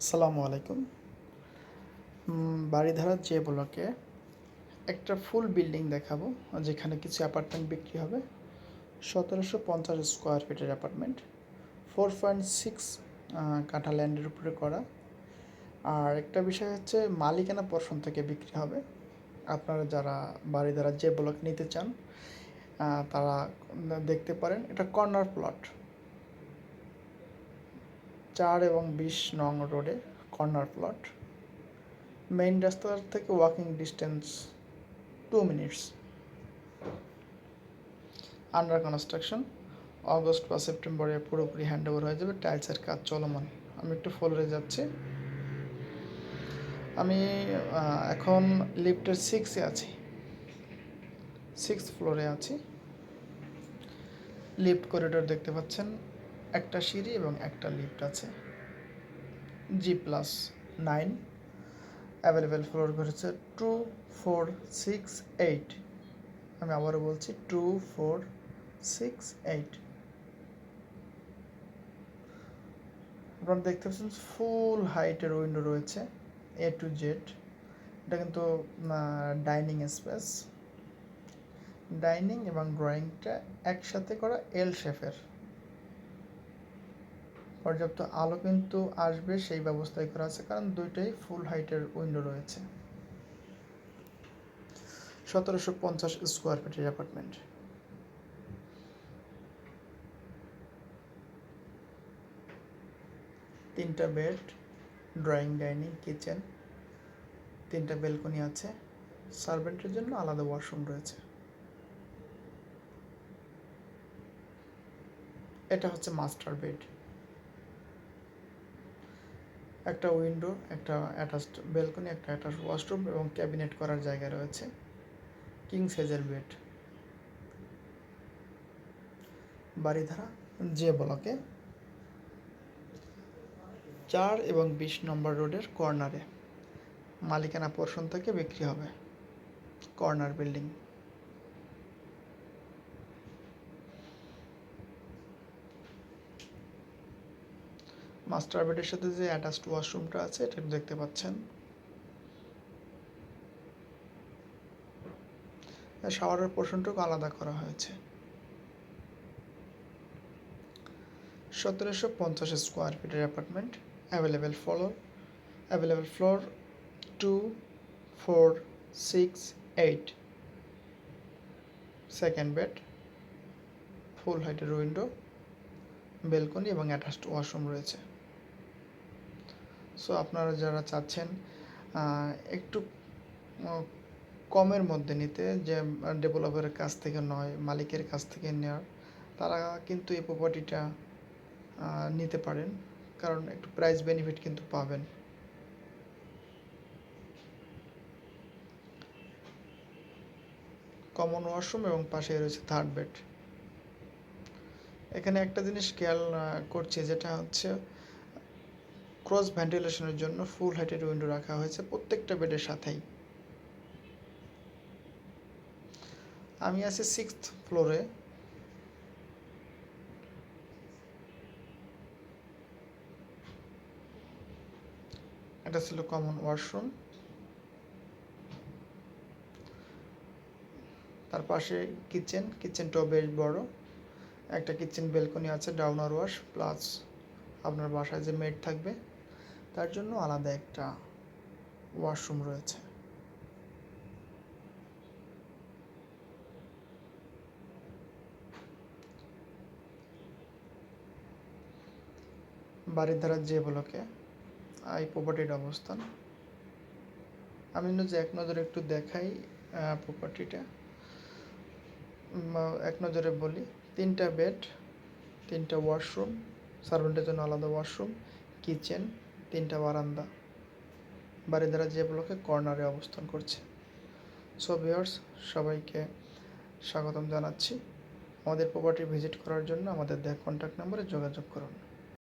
আসসালামু আলাইকুম। বাড়িধারার যে ব্লকে একটা ফুল বিল্ডিং দেখাবো, যেখানে কিছু অ্যাপার্টমেন্ট বিক্রি হবে। সতেরোশো পঞ্চাশ স্কোয়ার ফিটের অ্যাপার্টমেন্ট, ফোর পয়েন্ট সিক্স কাঠা ল্যান্ডের উপরে করা। আর একটা বিষয় হচ্ছে, মালিকানা পোর্শন থেকে বিক্রি হবে। আপনারা যারা বাড়িধারা যে ব্লক নিতে চান তারা দেখতে পারেন। এটা কর্নার প্লট চার এবং বিশ নং রোডে, কর্নার প্লট। মেইন রাস্তার থেকে walking distance two minutes under construction August বা সেপ্টেম্বরে পুরোপুরি হ্যান্ড ওভার হয়ে যাবে টাইলসের কাজ চলমান। আমি একটু ফ্লোরে যাচ্ছি। আমি এখন লিফটের সিক্সে আছি। সিক্স ফ্লোরে আছি। লিফট করিডোর দেখতে পাচ্ছেন। একটা সিঁড়ি এবং একটা লিফট আছে। G plus nine available floor করেছে টু ফোর সিক্স এইট আমি আবারও বলছি টু ফোর সিক্স এইট আপনারা দেখতে পাচ্ছেন ফুল হাইটের উইন্ডো রয়েছে এ টু জেড এটা কিন্তু ডাইনিং স্পেস ডাইনিং এবং ড্রয়িংটা একসাথে করা এল শেফের পর্যাপ্ত আলো কিন্তু আসবে সেই ব্যবস্থাই করা আছে, কারণ দুইটাই ফুল হাইটের উইন্ডো রয়েছে। সতেরোশো পঞ্চাশ স্কোয়ার ফিটের অ্যাপার্টমেন্ট তিনটা বেড ড্রয়িং ডাইনিং কিচেন তিনটা বেলকনি আছে। সার্ভেন্টের জন্য আলাদা ওয়াশরুম রয়েছে। এটা হচ্ছে মাস্টার বেড একটা উইন্ডো একটা অ্যাটাচড ব্যালকনি একটা অ্যাটাচড ওয়াশরুম এবং ক্যাবিনেট করার জায়গা রয়েছে। কিং সাইজের বেড বাড়িধারা যে ব্লকে চার এবং বিশ নম্বর রোডের কর্নারে মালিকানা পোর্শন থেকে বিক্রি হবে। কর্নার বিল্ডিং মাস্টার বেডের সাথে যে অ্যাটাচড ওয়াশরুমটা আছে, এটা দেখতে পাচ্ছেন। শাওয়ারের পোর্শনটুকু আলাদা করা হয়েছে। সতেরোশো পঞ্চাশ স্কোয়ার ফিটের apartment available floor available floor two four six eight second bed full হাইটের উইন্ডো বেলকনি এবং অ্যাটাচড ওয়াশরুম রয়েছে। সো আপনারা যারা চাচ্ছেন একটু কমের মধ্যে নিতে, যে ডেভেলপারের কাছ থেকে নয়, মালিকের কাছ থেকে নেওয়ার, তারা কিন্তু এই প্রপার্টিটা নিতে পারেন। কারণ একটু প্রাইস বেনিফিট কিন্তু পাবেন। কমন ওয়াশরুম এবং পাশে রয়েছে থার্ড বেড এখানে একটা জিনিস খেয়াল করছি, যেটা হচ্ছে ক্রস ভেন্টিলেশনের জন্য ফুল হাইটেড উইন্ডো রাখা হয়েছে প্রত্যেকটা বেডের সাথেই। আমি আছি সিক্সথ ফ্লোরে এটা ছিল কমন ওয়াশরুম তার পাশে কিচেন কিচেনটাও বেশ বড়। একটা কিচেন বেলকনি আছে ডাউনার ওয়াশ প্লাস আপনার বাসায় যে মেড থাকবে। তার জন্য আলাদা একটা ওয়াশরুম রয়েছে। বাড়ির ধারা যে ব্লকে এই প্রপার্টির অবস্থান। আমি যে এক নজরে একটু দেখাই প্রপার্টিটা এক নজরে বলি, তিনটা বেড তিনটা ওয়াশরুম সার্ভেন্টের জন্য আলাদা ওয়াশরুম কিচেন তিনটা বারান্দা। দ্বারা যে ব্লকে কর্নারে অবস্থান করছে। সো ভিওর্স সবাইকে স্বাগতম জানাচ্ছি। আমাদের প্রপার্টি ভিজিট করার জন্য আমাদের দেখ কন্ট্যাক্ট নম্বরে যোগাযোগ করুন।